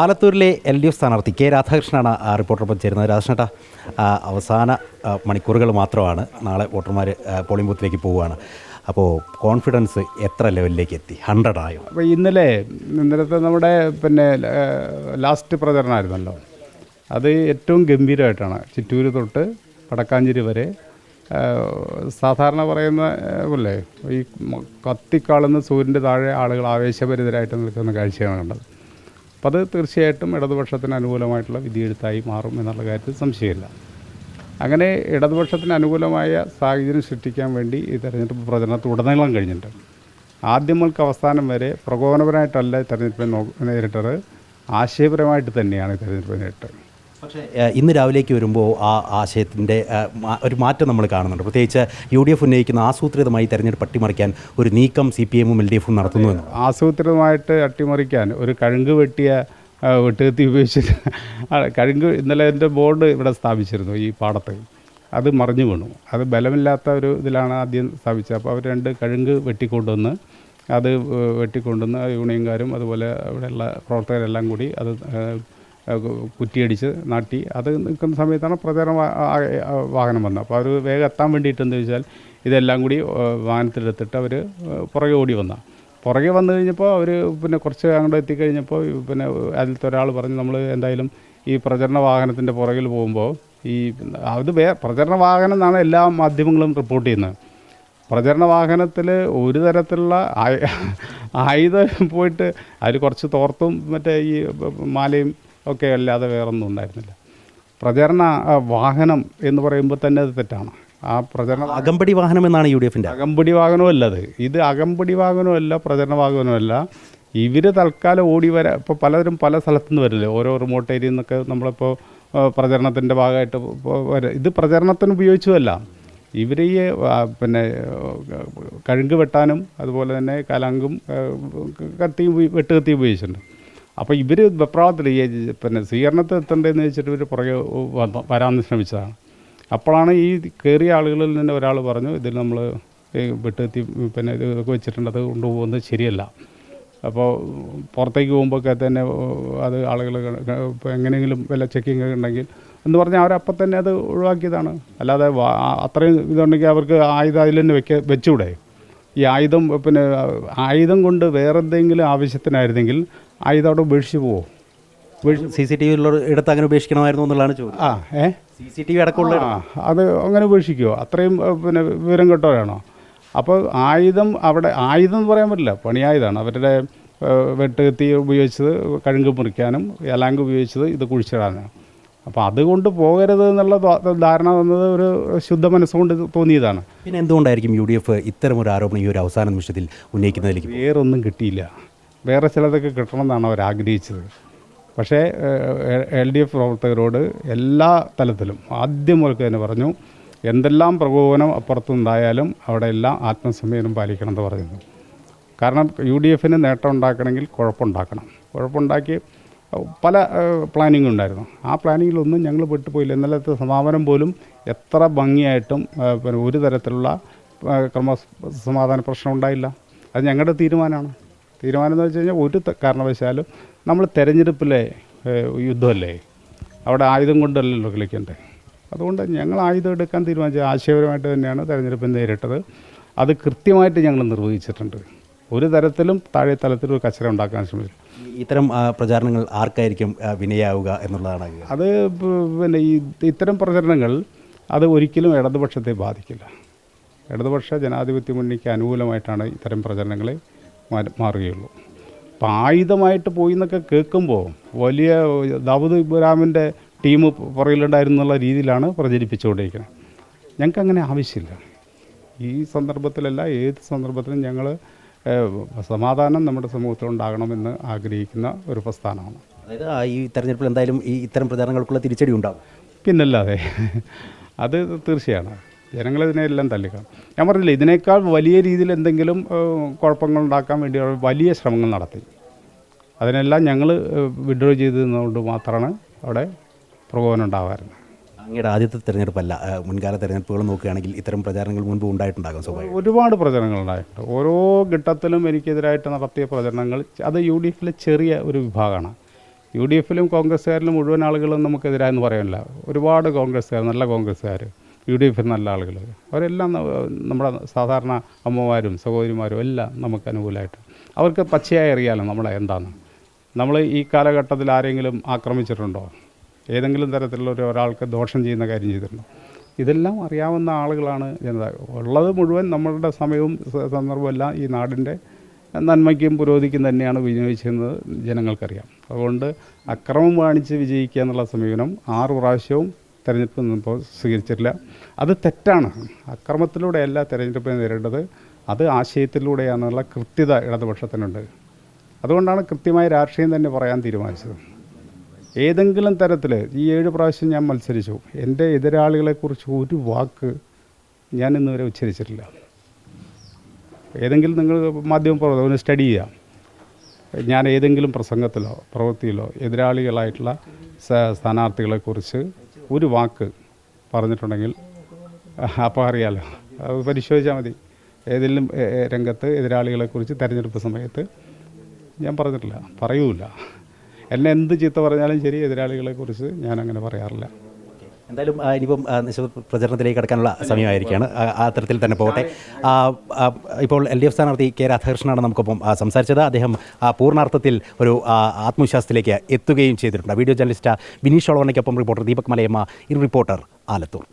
ആലത്തൂരിലെ L D F സ്ഥാനാർത്ഥി K രാധാകൃഷ്ണനാണ് റിപ്പോർട്ടറൊപ്പം ചേരുന്നത്. രാധാകൃഷ്ണേട്ടാ അവസാന മണിക്കൂറുകൾ മാത്രമാണ് നാളെ വോട്ടർമാർ പോളിംഗ് ബൂത്തിലേക്ക് പോവുകയാണ്. അപ്പോൾ കോൺഫിഡൻസ് എത്ര ലെവലിലേക്ക് എത്തി? ഹൺഡ്രഡ് ആയോ? അപ്പോൾ ഇന്നലെ ഇന്നലത്തെ നമ്മുടെ പിന്നെ ലാസ്റ്റ് പ്രചരണമായിരുന്നല്ലോ. അത് ഏറ്റവും ഗംഭീരമായിട്ടാണ്. ചിറ്റൂര് തൊട്ട് വടക്കാഞ്ചേരി വരെ. സാധാരണ പറയുന്ന പോലെ ഈ കത്തിക്കാളുന്ന സൂര്യന്റെ താഴെ ആളുകൾ ആവേശഭരിതരായിട്ട് നിൽക്കുന്ന കാഴ്ചയാണ് കണ്ടത്. അപ്പം അത് തീർച്ചയായിട്ടും ഇടതുപക്ഷത്തിന് അനുകൂലമായിട്ടുള്ള വിധിയെഴുത്തായി മാറും എന്നുള്ള കാര്യത്തിൽ സംശയമില്ല. അങ്ങനെ ഇടതുപക്ഷത്തിന് അനുകൂലമായ സാഹചര്യം സൃഷ്ടിക്കാൻ വേണ്ടി ഈ തെരഞ്ഞെടുപ്പ് പ്രചരണത്തിൽ ഉടനീളം കഴിഞ്ഞിട്ടുണ്ട്. ആദ്യം മുതൽക്ക് അവസാനം വരെ പ്രകോപനപരമായിട്ടല്ല തെരഞ്ഞെടുപ്പിനെ നോ നേരിട്ടത്. ആശയപരമായിട്ട് തന്നെയാണ് തെരഞ്ഞെടുപ്പ് നേരിട്ടത്. പക്ഷേ ഇന്ന് രാവിലേക്ക് വരുമ്പോൾ ആ ആശയത്തിന്റെ ഒരു മാറ്റം നമ്മൾ കാണുന്നുണ്ട്. പ്രത്യേകിച്ച് യു ഡി എഫ് ഉന്നയിക്കുന്ന ആസൂത്രിതമായി തെരഞ്ഞെടുപ്പ് അട്ടിമറിക്കാൻ ഒരു നീക്കം സി പി എമ്മും എൽ ഡി എഫും നടത്തുന്നു ആസൂത്രിതമായിട്ട് അട്ടിമറിക്കാൻ ഒരു കഴുങ്ക് വെട്ടിയ വെട്ടുകത്തി ഉപയോഗിച്ചിട്ട് കഴുങ്ക് ഇന്നലെ എന്റെ ബോർഡ് ഇവിടെ സ്ഥാപിച്ചിരുന്നു ഈ പാടത്ത്. അത് മറിഞ്ഞു വീണു. അത് ബലമില്ലാത്ത ഒരു ഇതിലാണ് ആദ്യം സ്ഥാപിച്ചത്. അപ്പോൾ അവർ രണ്ട് കഴുങ്ക് വെട്ടിക്കൊണ്ടുവന്ന് അത് വെട്ടിക്കൊണ്ടുവന്ന് യൂണിയൻകാരും അതുപോലെ ഇവിടെയുള്ള പ്രവർത്തകരെല്ലാം കൂടി അത് കുറ്റിയടിച്ച് നാട്ടി. അത് നിൽക്കുന്ന സമയത്താണ് പ്രചാരണ വാഹനം വന്നത്. അപ്പോൾ അവർ വേഗം എത്താൻ വേണ്ടിയിട്ട് എന്താ വെച്ചാൽ ഇതെല്ലാം കൂടി വാഹനത്തിലെടുത്തിട്ട് അവർ പുറകെ ഓടി വന്ന. പുറകെ വന്നു കഴിഞ്ഞപ്പോൾ അവർ പിന്നെ കുറച്ച് അങ്ങോട്ട് എത്തിക്കഴിഞ്ഞപ്പോൾ പിന്നെ അതിലത്തെ ഒരാൾ പറഞ്ഞു നമ്മൾ എന്തായാലും ഈ പ്രചരണ വാഹനത്തിന്റെ പുറകിൽ പോകുമ്പോൾ ഈ അത് വേ പ്രചരണ വാഹനം എന്നാണ് എല്ലാ മാധ്യമങ്ങളും റിപ്പോർട്ട് ചെയ്യുന്നത്. പ്രചരണ വാഹനത്തിൽ ഒരു തരത്തിലുള്ള ആയ- ആയുധം പോയിട്ട് അതിൽ കുറച്ച് തോർത്തും മറ്റേ ഈ മാലയും ഒക്കെ അല്ലാതെ വേറൊന്നും ഉണ്ടായിരുന്നില്ല. പ്രചരണ വാഹനം എന്ന് പറയുമ്പോൾ തന്നെ അത് തെറ്റാണ്. ആ പ്രചരണ അകമ്പടി വാഹനം എന്നാണ് യു ഡി എഫിന്റെ അകമ്പടി വാഹനമല്ല അത്. ഇത് അകമ്പടി വാഹനമല്ല പ്രചരണ വാഹനമല്ല ഇവർ തൽക്കാലം ഓടി വരാ ഇപ്പോൾ പലരും പല സ്ഥലത്തു നിന്ന് വരില്ലേ? ഓരോ റിമോട്ട് ഏരിയയിൽ നിന്നൊക്കെ നമ്മളിപ്പോൾ പ്രചരണത്തിന്റെ ഭാഗമായിട്ട് ഇപ്പോൾ വര- ഇത് പ്രചരണത്തിന് ഉപയോഗിച്ചതല്ല. ഇവർ ഈ പിന്നെ കഴുങ്ക് വെട്ടാനും അതുപോലെ തന്നെ കലങ്കും കത്തിയും വെട്ടുകത്തിയും ഉപയോഗിച്ചിട്ടുണ്ട്. അപ്പോൾ ഇവർ വെപ്രാളത്തിൽ ഈ പിന്നെ സ്വീകരണത്തിൽ എത്തണ്ടേന്ന് വെച്ചിട്ട് ഇവർ പുറകെ വന്ന് വരാൻ ശ്രമിച്ചതാണ്. അപ്പോഴാണ് ഈ കയറിയ ആളുകളിൽ നിന്ന് ഒരാൾ പറഞ്ഞു ഇതിൽ നമ്മൾ വെട്ടുകത്തി പിന്നെ ഇത് ഇതൊക്കെ വെച്ചിട്ടുണ്ട് അത് കൊണ്ടുപോകുന്നത് ശരിയല്ല. അപ്പോൾ പുറത്തേക്ക് പോകുമ്പോഴൊക്കെ തന്നെ അത് ആളുകൾ എങ്ങനെയെങ്കിലും വല്ല ചെക്കിങ് ഉണ്ടെങ്കിൽ എന്ന് പറഞ്ഞാൽ അവരപ്പം തന്നെ അത് ഒഴിവാക്കിയതാണ്. അല്ലാതെ അത്രയും ഇതുണ്ടെങ്കിൽ അവർക്ക് ആയുധം അതിൽ തന്നെ വെക്ക വെച്ചുകൂടെ ഈ ആയുധം പിന്നെ ആയുധം കൊണ്ട് വേറെ എന്തെങ്കിലും ആവശ്യത്തിനായിരുന്നെങ്കിൽ ആയുധം അവിടെ ഉപേക്ഷിച്ച് പോവോ സി സി ടി വി ഉള്ള ഇടത്ത് അങ്ങനെ ഉപേക്ഷിക്കണമായിരുന്നു എന്നുള്ളതാണ് ചോദ്യം. ആ ഏ? സി സി ടി വി അടക്കമുള്ള ആ അത് അങ്ങനെ ഉപേക്ഷിക്കുമോ അത്രയും പിന്നെ വിവരം കെട്ടവരാണോ? അപ്പോൾ ആയുധം അവിടെ ആയുധം എന്ന് പറയാൻ പറ്റില്ല. പണിയായുധമാണ് അവരുടെ വെട്ടുകത്തി ഉപയോഗിച്ചത് കഴുങ്ക് മുറിക്കാനും എലാങ്ക് ഉപയോഗിച്ചത് ഇത് കുഴിച്ചിടാനാണ്. അപ്പോൾ അതുകൊണ്ട് പോകരുത് എന്നുള്ള ധാരണ വന്നത് ഒരു ശുദ്ധ മനസ്സുകൊണ്ട് തോന്നിയതാണ്. പിന്നെ എന്തുകൊണ്ടായിരിക്കും യു ഡി എഫ് ഇത്തരം ഒരു ആരോപണം ഈ ഒരു അവസാന നിമിഷത്തിൽ ഉന്നയിക്കുന്നതിലേക്ക് വേറൊന്നും കിട്ടിയില്ല. വേറെ ചിലതൊക്കെ കിട്ടണമെന്നാണ് അവർ ആഗ്രഹിച്ചത്. പക്ഷേ എൽ ഡി എഫ് പ്രവർത്തകരോട് എല്ലാ തലത്തിലും ആദ്യം മുതൽക്ക് തന്നെ പറഞ്ഞു എന്തെല്ലാം പ്രകോപനം അപ്പുറത്തുണ്ടായാലും അവിടെ എല്ലാം ആത്മസംയമനം പാലിക്കണം എന്ന് പറയുന്നു. കാരണം യു ഡി എഫിന് നേട്ടം ഉണ്ടാക്കണമെങ്കിൽ കുഴപ്പമുണ്ടാക്കണം. കുഴപ്പമുണ്ടാക്കി പല പ്ലാനിങ് ഉണ്ടായിരുന്നു ആ പ്ലാനിങ്ങിലൊന്നും ഞങ്ങൾ പെട്ടുപോയില്ല. ഇന്നലത്തെ സമാപനം പോലും എത്ര ഭംഗിയായിട്ടും പിന്നെ ഒരു തരത്തിലുള്ള ക്രമ സമാധാന പ്രശ്നം ഉണ്ടായില്ല. അത് ഞങ്ങളുടെ തീരുമാനമാണ് തീരുമാനം എന്ന് വെച്ച് കഴിഞ്ഞാൽ ഒരു കാരണവശാലും നമ്മൾ തിരഞ്ഞെടുപ്പിലെ യുദ്ധമല്ലേ അവിടെ ആയുധം കൊണ്ടല്ലല്ലോ കളിക്കേണ്ടത് അതുകൊണ്ട് ഞങ്ങൾ ആയുധം എടുക്കാൻ തീരുമാനിച്ചത് ആശയപരമായിട്ട് തന്നെയാണ് തിരഞ്ഞെടുപ്പ് നേരിട്ടത്. അത് കൃത്യമായിട്ട് ഞങ്ങൾ നിർവഹിച്ചിട്ടുണ്ട്. ഒരു തരത്തിലും താഴെ തലത്തിൽ ഒരു കച്ചറ ഉണ്ടാക്കാൻ ശ്രമിച്ചു ഇത്തരം പ്രചാരണങ്ങൾ ആർക്കായിരിക്കും വിനയാവുക എന്നുള്ളതാണ് അത് പിന്നെ ഈ ഇത്തരം പ്രചരണങ്ങൾ അത് ഒരിക്കലും ഇടതുപക്ഷത്തെ ബാധിക്കില്ല. ഇടതുപക്ഷ ജനാധിപത്യ മുന്നണിക്ക് അനുകൂലമായിട്ടാണ് ഇത്തരം പ്രചരണങ്ങൾ മാറുകയുള്ളൂ. അപ്പം ആയുധമായിട്ട് പോയി എന്നൊക്കെ കേൾക്കുമ്പോൾ വലിയ ദാവൂദ് ഇബ്രാമിന്റെ ടീം പുറകിലുണ്ടായിരുന്നു എന്നുള്ള രീതിയിലാണ് പ്രചരിപ്പിച്ചുകൊണ്ടിരിക്കുന്നത്. ഞങ്ങൾക്ക് അങ്ങനെ ആവശ്യമില്ല. ഈ സന്ദർഭത്തിലല്ല ഏത് സന്ദർഭത്തിലും ഞങ്ങൾ സമാധാനം നമ്മുടെ സമൂഹത്തിൽ ഉണ്ടാകണമെന്ന് ആഗ്രഹിക്കുന്ന ഒരു പ്രസ്ഥാനമാണ്. അതായത് ഈ തെരഞ്ഞെടുപ്പിൽ എന്തായാലും ഈ ഇത്തരം പ്രചാരണങ്ങൾക്കുള്ള തിരിച്ചടി ഉണ്ടാകും പിന്നല്ലാതെ അത് തീർച്ചയാണ്. ജനങ്ങളിതിനെല്ലാം തള്ളിക്കാണും ഞാൻ പറഞ്ഞില്ലേ ഇതിനേക്കാൾ വലിയ രീതിയിൽ എന്തെങ്കിലും കുഴപ്പങ്ങൾ ഉണ്ടാക്കാൻ വേണ്ടി വലിയ ശ്രമങ്ങൾ നടത്തി. അതിനെല്ലാം ഞങ്ങൾ വിഡ്രോ ചെയ്തതുകൊണ്ട് മാത്രമാണ് അവിടെ പ്രകോപനം ഉണ്ടാകാറുണ്ട് അങ്ങയുടെ ആദ്യത്തെ തെരഞ്ഞെടുപ്പല്ല മുൻകാല തെരഞ്ഞെടുപ്പുകൾ നോക്കുകയാണെങ്കിൽ ഇത്തരം പ്രചാരണങ്ങൾ മുൻപ് ഉണ്ടായിട്ടുണ്ടാകും സ്വാഭാവികം. ഒരുപാട് പ്രചരണങ്ങൾ ഉണ്ടായിട്ടുണ്ട്. ഓരോ ഘട്ടത്തിലും എനിക്കെതിരായിട്ട് നടത്തിയ പ്രചരണങ്ങൾ അത് യു ഡി എഫിലെ ചെറിയ ഒരു വിഭാഗമാണ്. യു ഡി എഫിലും കോൺഗ്രസ്സുകാരിലും മുഴുവൻ ആളുകളും നമുക്കെതിരായെന്ന് പറയാനില്ല. ഒരുപാട് കോൺഗ്രസ്സുകാർ നല്ല കോൺഗ്രസ്സുകാർ യു ഡി എഫിൽ നല്ല ആളുകൾ. അവരെല്ലാം നമ്മുടെ സാധാരണ അമ്മമാരും സഹോദരിമാരും എല്ലാം നമുക്ക് അനുകൂലമായിട്ട്. അവർക്ക് പച്ചയായി അറിയാലോ നമ്മളെ എന്താണ് നമ്മൾ ഈ കാലഘട്ടത്തിൽ ആരെങ്കിലും ആക്രമിച്ചിട്ടുണ്ടോ? ഏതെങ്കിലും തരത്തിലുള്ള ഒരു ഒരാൾക്ക് ദോഷം ചെയ്യുന്ന കാര്യം ചെയ്തിട്ടുണ്ടോ ഇതെല്ലാം അറിയാവുന്ന ആളുകളാണ് ജനത. ഉള്ളത് മുഴുവൻ നമ്മളുടെ സമയവും സന്ദർഭമെല്ലാം ഈ നാടിന്റെ നന്മയ്ക്കും പുരോഗതിക്കും തന്നെയാണ് വിനിയോഗിച്ചിരുന്നത് ജനങ്ങൾക്കറിയാം. അതുകൊണ്ട് അക്രമം കാണിച്ച് വിജയിക്കുക എന്നുള്ള സമീപനം ആറ് പ്രാവശ്യവും തെരഞ്ഞെടുപ്പ് നിന്നപ്പോൾ സ്വീകരിച്ചിട്ടില്ല. അത് തെറ്റാണ്. അക്രമത്തിലൂടെയല്ല തെരഞ്ഞെടുപ്പിനെ നേരിടേണ്ടത് അത് ആശയത്തിലൂടെയാണെന്നുള്ള കൃത്യത ഇടതുപക്ഷത്തിനുണ്ട്. അതുകൊണ്ടാണ് കൃത്യമായ രാഷ്ട്രീയം തന്നെ പറയാൻ തീരുമാനിച്ചത്. ഏതെങ്കിലും തരത്തിൽ ഈ ഏഴ് പ്രാവശ്യം ഞാൻ മത്സരിച്ചു. എന്റെ എതിരാളികളെക്കുറിച്ച് ഒരു വാക്ക് ഞാൻ ഇന്നുവരെ ഉച്ചരിച്ചിട്ടില്ല. ഏതെങ്കിലും നിങ്ങൾ മാധ്യമ പ്രവർത്തകർ സ്റ്റഡി ചെയ്യാം. ഞാൻ ഏതെങ്കിലും പ്രസംഗത്തിലോ പ്രവൃത്തിയിലോ എതിരാളികളായിട്ടുള്ള സ്ഥാനാർത്ഥികളെക്കുറിച്ച് ഒരു വാക്ക് പറഞ്ഞിട്ടുണ്ടെങ്കിൽ അപ്പോൾ അറിയാലോ. അത് പരിശോധിച്ചാൽ മതി. ഏതെങ്കിലും രംഗത്ത് എതിരാളികളെക്കുറിച്ച് തെരഞ്ഞെടുപ്പ് സമയത്ത് ഞാൻ പറഞ്ഞിട്ടില്ല പറയൂല. എന്നെ എന്ത് ചീത്ത പറഞ്ഞാലും ശരി എതിരാളികളെക്കുറിച്ച് ഞാൻ അങ്ങനെ പറയാറില്ല എന്തായാലും ഇനിയിപ്പം നിശബ്ദ പ്രചരണത്തിലേക്ക് കടക്കാനുള്ള സമയമായിരിക്കുകയാണ്. ആ, തരത്തിൽ തന്നെ പോകട്ടെ. ഇപ്പോൾ എൽ ഡി എഫ് സ്ഥാനാർത്ഥി കെ രാധാകൃഷ്ണനാണ് നമുക്കൊപ്പം സംസാരിച്ചത്. അദ്ദേഹം പൂർണാർത്ഥത്തിൽ ഒരു ആത്മവിശ്വാസത്തിലേക്ക് എത്തുകയും ചെയ്തിട്ടുണ്ട്. Video journalist Bineesh ഒളവണയ്ക്കൊപ്പം reporter Deepak Malayamma in reporter Alathur.